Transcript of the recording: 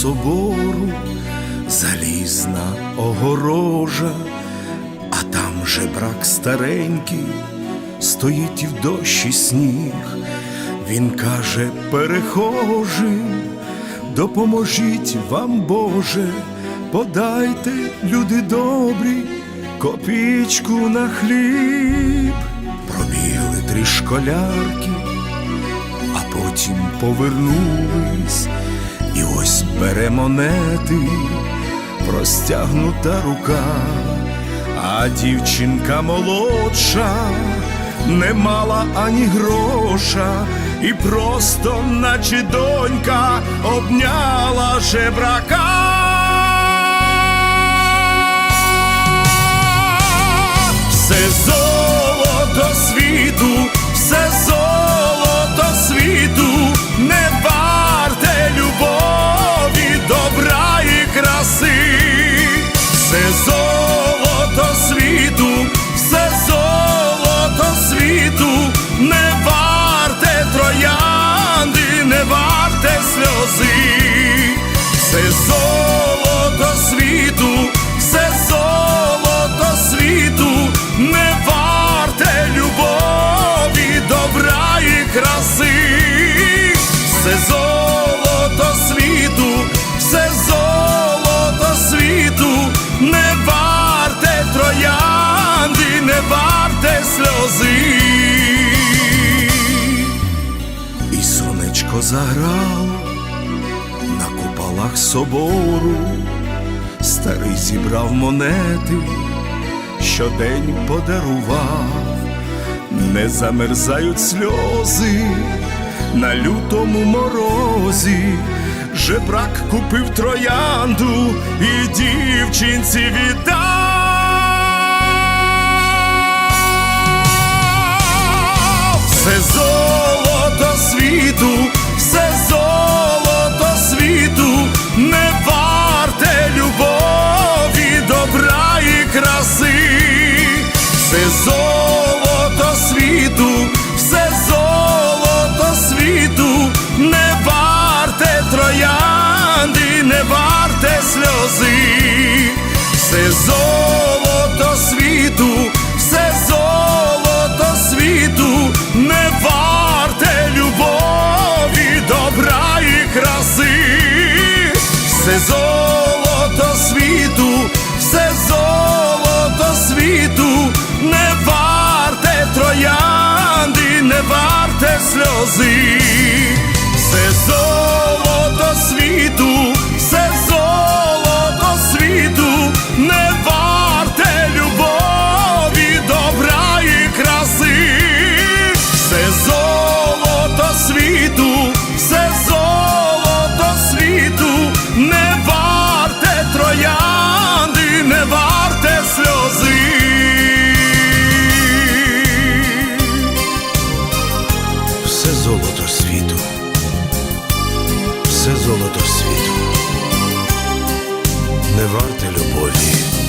собору, залізна огорожа, а там же брак старенький, стоїть і в дощі сніг, він каже перехожим, допоможіть вам, Боже, подайте, люди добрі, копічку на хліб, пробігли три школярки, а потім повернулись і ось бере монети, простягнута рука, а дівчинка молодша не мала ані гроша, і просто, наче донька, обняла жебрака. Сльози, все золото світу, все золото світу, не варте любові, добра і краси, все золото світу, все золото світу, не варте троянди, не варте сльози. Заграло на куполах собору, старий зібрав монети, щодень подарував, не замерзають сльози на лютому морозі. Жебрак купив троянду і дівчинці віддав. Все золото світу, не варте троянди, не варте сльози, все золото золото світу не варте любові.